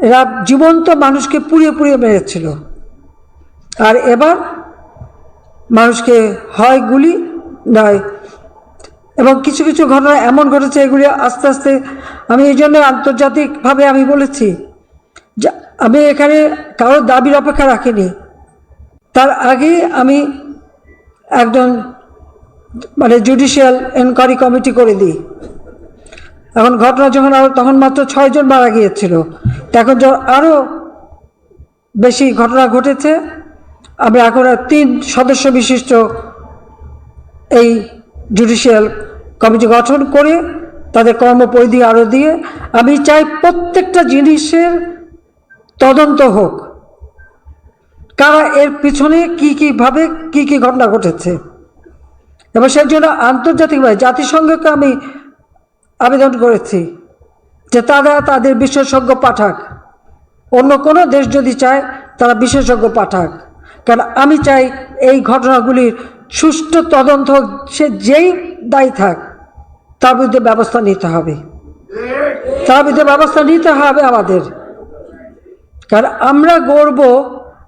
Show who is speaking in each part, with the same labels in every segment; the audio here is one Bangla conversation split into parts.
Speaker 1: এরা জীবন্ত মানুষকে পুড়িয়ে পুড়িয়ে মেরেছিল। আর এবার মানুষকে হয় গুলি, নয়। এবং কিছু কিছু ঘটনা এমন ঘটেছে, এগুলি আস্তে আস্তে আমি এই জন্য আন্তর্জাতিকভাবে আমি বলেছি যে আমি এখানে কারোর দাবির অপেক্ষা রাখিনি। তার আগে আমি একজন মানে জুডিশিয়াল এনকোয়ারি কমিটি করে দিই। এখন ঘটনা যখন আরও তখন মাত্র ছয়জন মারা গিয়েছিল। এখন যখন আরও বেশি ঘটনা ঘটেছে। আমরা এখন তিন সদস্য বিশিষ্ট এই জুডিশিয়াল কমিটি গঠন করে তাদের কর্মপরিধি আরও দিয়ে আমি চাই প্রত্যেকটা জিনিসের তদন্ত হোক। কারা এর পিছনে কী কীভাবে কী কী ঘটনা ঘটেছে। এবং সেই জন্য আন্তর্জাতিকভাবে জাতিসংঘকে আমি আবেদন করেছি যে তারা তাদের বিশেষজ্ঞ পাঠাক। অন্য কোনো দেশ যদি চায়, তারা বিশেষজ্ঞ পাঠাক। কারণ আমি চাই এই ঘটনাগুলির সুষ্ঠু তদন্ত সে যেই দায়ী থাক, তার বিরুদ্ধে ব্যবস্থা নিতে হবে। তার বিরুদ্ধে ব্যবস্থা নিতে হবে আমাদের। কারণ আমরা গড়ব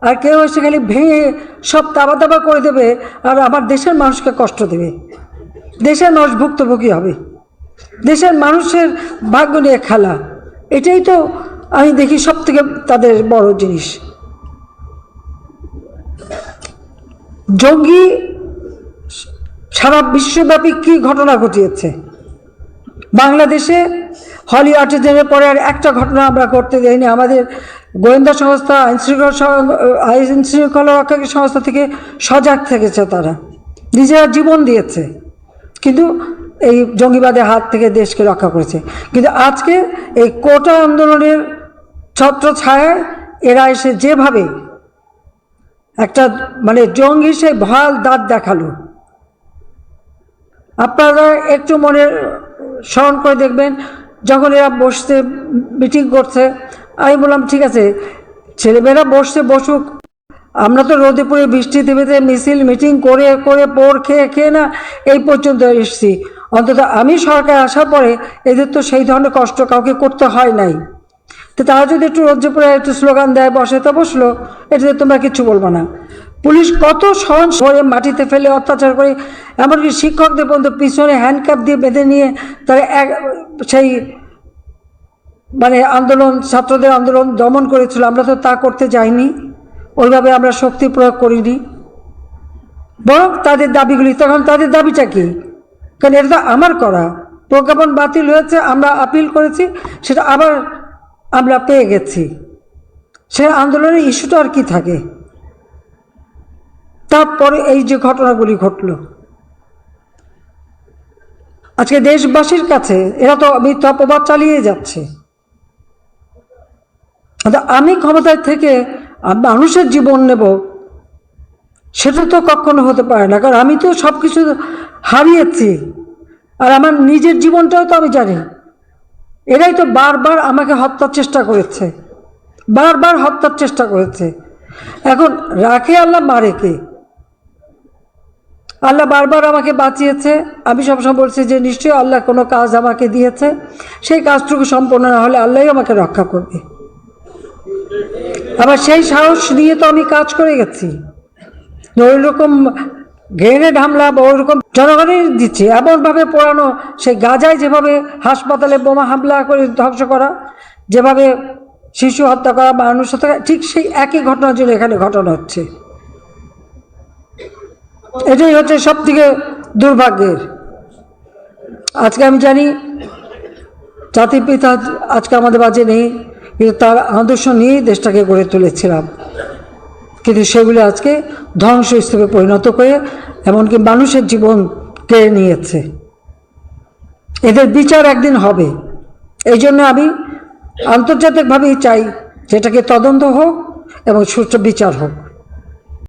Speaker 1: আর কেউ এসে খালি ভেঙে সব তাবা তাবা করে দেবে, আর আমার দেশের মানুষকে কষ্ট দেবে। দেশের মানুষ ভুক্তভোগী হবে। দেশের মানুষের ভাগ্য নিয়ে খেলা, এটাই তো আমি দেখি সব থেকে তাদের বড় জিনিস। জঙ্গি সারা বিশ্বব্যাপী কী ঘটনা ঘটিয়েছে? বাংলাদেশে হলি আর্টিজেনের পরে আর একটা ঘটনা আমরা করতে দেয়নি আমাদের গোয়েন্দা সংস্থা আইন শৃঙ্খলা রক্ষাকারী সংস্থা থেকে সজাগ থেকেছে তারা। নিজেরা জীবন দিয়েছে। কিন্তু এই জঙ্গিবাদের হাত থেকে দেশকে রক্ষা করেছে। কিন্তু আজকে এই কোটা আন্দোলনের ছত্র ছায়ায় এরা এসে যেভাবে একটা মানে জঙ্গি সে ভয়াল দাঁত দেখাল। আপনারা একটু মনে স্মরণ করে দেখবেন, যখন এরা বসতে মিটিং করছে, আমি বললাম, ঠিক আছে, ছেলেমেয়েরা বসছে বসুক। আমরা তো রোদে পড়ে বৃষ্টিতে মিছিল মিটিং করে করে পোর খেয়ে খেয়ে না, এই পর্যন্ত এসেছি। অন্তত আমি সরকার আসার পরে এদের তো সেই ধরনের কষ্ট কাউকে করতে হয় নাই। তো তারা যদি একটু পড়ে একটু স্লোগান দেয়, বসে তো বসল, এটাতে তোমরা কিচ্ছু বলব না। পুলিশ কত সহন করে মাটিতে ফেলে অত্যাচার করে, এমনকি শিক্ষকদের পর্যন্ত পিছনে হ্যান্ডকাপ দিয়ে বেঁধে নিয়ে তারা এক, সেই মানে আন্দোলন, ছাত্রদের আন্দোলন দমন করেছিল। আমরা তো তা করতে যাইনি। ওইভাবে আমরা শক্তি প্রয়োগ করিনি। বরং তাদের দাবিগুলি, তখন তাদের দাবিটা কি? কারণ এটা তো আমার করা। প্রজ্ঞাপন বাতিল হয়েছে, আমরা আপিল করেছি, সেটা আবার আমরা পেয়ে গেছি। সে আন্দোলনের ইস্যুটা আর কি থাকে? তারপরে এই যে ঘটনাগুলি ঘটলো। আজকে দেশবাসীর কাছে এরা তো মিথ্যা প্রবাদ চালিয়ে যাচ্ছে। আমি ক্ষমতায় থেকে মানুষের জীবন নেব সেটা তো কখনো হতে পারে না, কারণ আমি তো সব কিছু হারিয়েছি। আর আমার নিজের জীবনটাও তো আমি জানি। এরাই তো বারবার আমাকে হত্যার চেষ্টা করেছে। বারবার হত্যার চেষ্টা করেছে। এখন রাখে আল্লাহ, মারে কে? আল্লাহ বারবার আমাকে বাঁচিয়েছে। আমি সবসময় বলছি যে, নিশ্চয়ই আল্লাহ কোনো কাজ আমাকে দিয়েছে। সেই কাজটুকু সম্পন্ন না হলে আল্লাহই আমাকে রক্ষা করবে। আবার সেই সাহস নিয়ে তো আমি কাজ করে গেছি। ওই রকম গ্রেনেড হামলা বা ওইরকম জনগণের দিচ্ছে। এমনভাবে পোড়ানো সেই গাজায় যেভাবে হাসপাতালে বোমা হামলা করে ধ্বংস করা যেভাবে শিশু হত্যা করা মানুষ হত্যা করা, ঠিক সেই একই ঘটনার জন্য এখানে ঘটনা হচ্ছে। এটাই হচ্ছে সব থেকে দুর্ভাগ্যের। আজকে আমি জানি জাতির পিতা আজকে আমাদের মাঝে নেই কিন্তু তার আদর্শ নিয়েই দেশটাকে গড়ে তুলেছিলাম। কিন্তু সেগুলো আজকে ধ্বংসস্তূপে পরিণত করে এমনকি মানুষের জীবন কেড়ে নিয়েছে। এদের বিচার একদিন হবে। এই জন্য আমি আন্তর্জাতিকভাবেই চাই যেটাকে তদন্ত হোক এবং সুষ্ঠু বিচার হোক।